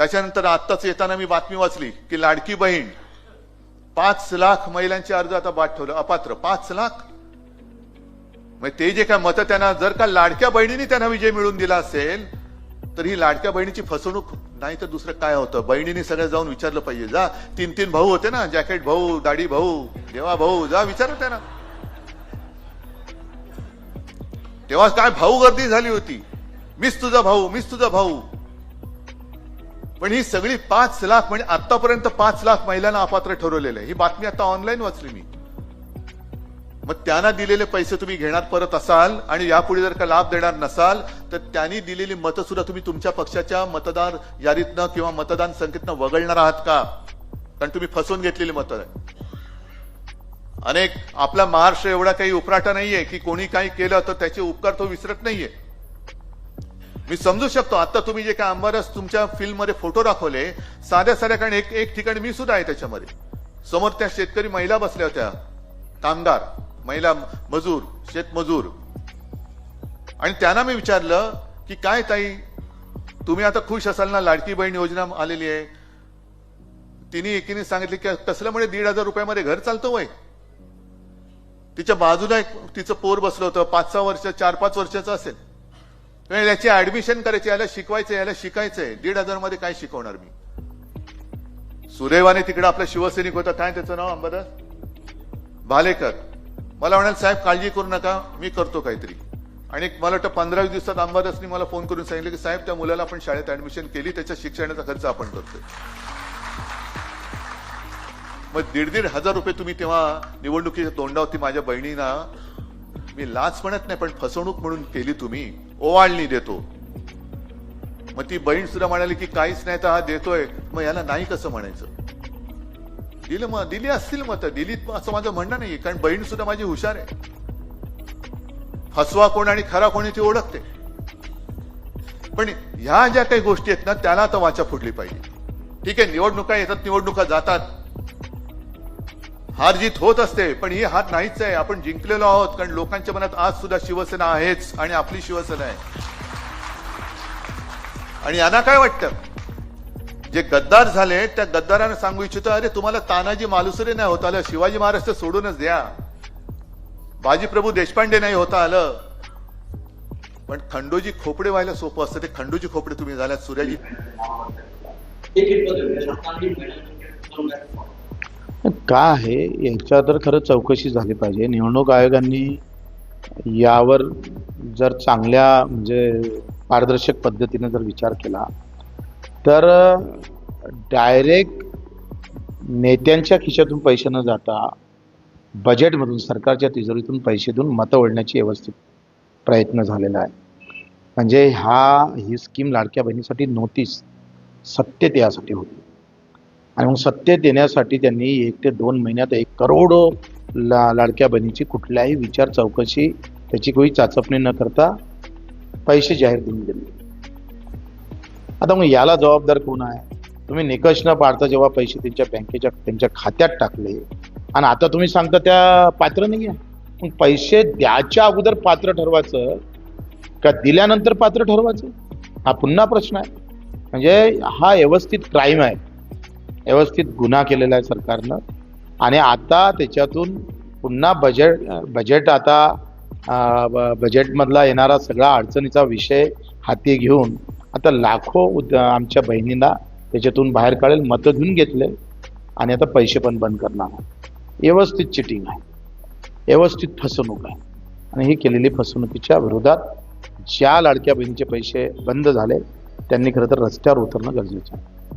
त्याच्यानंतर आत्ताच येताना मी बातमी वाचली की लाडकी बहीण पाच लाख महिलांचे अर्ज आता बाद ठेवलं अपात्र. पाच लाख? मग ते जे काय मतं त्यांना जर का लाडक्या बहिणीने त्यांना विजय मिळवून दिला असेल तर ही लाडक्या बहिणीची फसवणूक नाही तर दुसरं काय होतं? बहिणीने सगळं जाऊन विचारलं पाहिजे. जा तीन तीन भाऊ होते ना जॅकेट भाऊ दाढी भाऊ देवा भाऊ जा विचारा त्यांना तेव्हा काय भाऊ गर्दी झाली होती? मीच तुझा भाऊ मीच तुझा भाऊ. पण ही सगळी पाच लाख म्हणजे आतापर्यंत पाच लाख महिलांना अपात्र ठरवलेलं आहे. ही बातमी आता ऑनलाईन वाचली मी. मग त्यांना दिलेले पैसे तुम्ही घेणार परत असाल आणि यापुढे जर का लाभ देणार नसाल तर त्यांनी दिलेली मतं सुद्धा तुम्ही तुमच्या पक्षाच्या मतदार यादीतनं किंवा मतदान संख्येतनं वगळणार आहात का? कारण तुम्ही फसवून घेतलेली मतं आहे अनेक आपला महाराष्ट्र एवढा काही उपराटा नाहीये की कोणी काही केलं तर त्याचे उपकार तो विसरत नाहीये. मी समजू शकतो. आता तुम्ही जे काय अंबारस तुमच्या फिल्ममध्ये फोटो दाखवले साध्या साध्या कारण एक एक ठिकाणी मी सुद्धा आहे त्याच्यामध्ये. समोर त्या शेतकरी महिला बसल्या होत्या. कामगार महिला मजूर शेतमजूर आणि त्यांना मी विचारलं की काय ताई तुम्ही आता खुश असाल ना? लाडकी बहीण योजना आलेली आहे. तिने एकीने सांगितले की कसल्यामुळे दीड हजार रुपयामध्ये घर चालतो वय. तिच्या बाजूला एक तिचं पोर बसलं होतं. पाच सहा वर्ष चार पाच वर्षाचं असेल. याची ऍडमिशन करायची याला शिकवायचं याला शिकायचंय. दीड हजारमध्ये काय शिकवणार मी? सुदैवाने तिकडे आपला शिवसैनिक होता. काय त्याचं नाव अंबादास? भालेकर. मला म्हणाल साहेब काळजी करू नका. मी करतो काहीतरी. आणि एक मला वाटतं पंधरा दिवसात अंबादासनी मला फोन करून सांगितलं की साहेब त्या मुलाला आपण शाळेत ऍडमिशन केली. त्याच्या शिक्षणाचा खर्च आपण करतोय. मग दीड दीड हजार रुपये तुम्ही तेव्हा निवडणुकीच्या तोंडावरती माझ्या बहिणीना मी लाच म्हणत नाही पण फसवणूक म्हणून केली तुम्ही. ओवाळणी देतो. मग ती बहीण सुद्धा म्हणाली की काहीच नाही तर हा देतोय. मग याला नाही कसं म्हणायचं? दिलं मग दिली असतील मत दिली असं माझं म्हणणं नाही कारण बहीण सुद्धा माझी हुशार आहे. फसवा कोण आणि खरा कोणी ती ओळखते. पण ह्या ज्या काही गोष्टी आहेत ना त्याला तर वाचा फुटली पाहिजे. ठीक आहे निवडणुका येतात निवडणुका जातात. हार जीत होत असते पण ही हार नाहीच आहे. आपण जिंकलेलो आहोत कारण लोकांच्या मनात आज सुद्धा शिवसेना आहेच आणि आपली शिवसेना आहे. आणि यांना काय वाटतं? जे गद्दार झाले त्या गद्दारांना सांगू इच्छितो अरे तुम्हाला तानाजी मालुसरे नाही होता आलं शिवाजी महाराज सोडूनच द्या. बाजीप्रभू देशपांडे नाही होता आलं. पण खंडोजी खोपडे व्हायला सोपं असतं. ते खंडोजी खोपडे तुम्ही झाल्यात सूर्याजी. का आहे? याच्या तर खरं चौकशी झाली पाहिजे. निवडणूक आयोगांनी यावर जर चांगल्या म्हणजे पारदर्शक पद्धतीने जर विचार केला तर डायरेक्ट नेत्यांच्या खिशातून पैसे न जाता बजेटमधून सरकारच्या तिजोरीतून पैसे देऊन मतं ओढण्याची व्यवस्थित प्रयत्न झालेला आहे. म्हणजे हा ही स्कीम लाडक्या बहिणीसाठी नव्हतीच सत्य यासाठी होती. आणि मग सत्य देण्यासाठी त्यांनी एक ते दोन महिन्यात एक करोड ला लाडक्या बहिणीची कुठल्याही विचार चौकशी त्याची कोणी चाचपणी न करता पैसे जाहीर देऊन दिले. आता मग याला जबाबदार कोण आहे? तुम्ही निकष न पाडता जेव्हा पैसे त्यांच्या बँकेच्या त्यांच्या खात्यात टाकले आणि आता तुम्ही सांगता त्या पात्र नाही आहे मग पैसे द्याच्या अगोदर पात्र ठरवायचं का दिल्यानंतर पात्र ठरवायचं? हा पुन्हा प्रश्न आहे. म्हणजे हा व्यवस्थित क्राईम आहे. व्यवस्थित गुन्हा केलेला आहे सरकारनं. आणि आता त्याच्यातून पुन्हा बजेट बजेट आता बजेटमधला येणारा सगळा अडचणीचा विषय हाती घेऊन आता लाखो उद आमच्या बहिणींना त्याच्यातून बाहेर काढेल मतं घेऊन घेतले. आणि आता पैसे पण बंद करणार व्यवस्थित चिटिंग आहे. व्यवस्थित फसवणूक आहे. आणि ही केलेली फसवणुकीच्या विरोधात ज्या लाडक्या बहिणीचे पैसे बंद झाले त्यांनी खरं तर रस्त्यावर उतरणं गरजेचं आहे.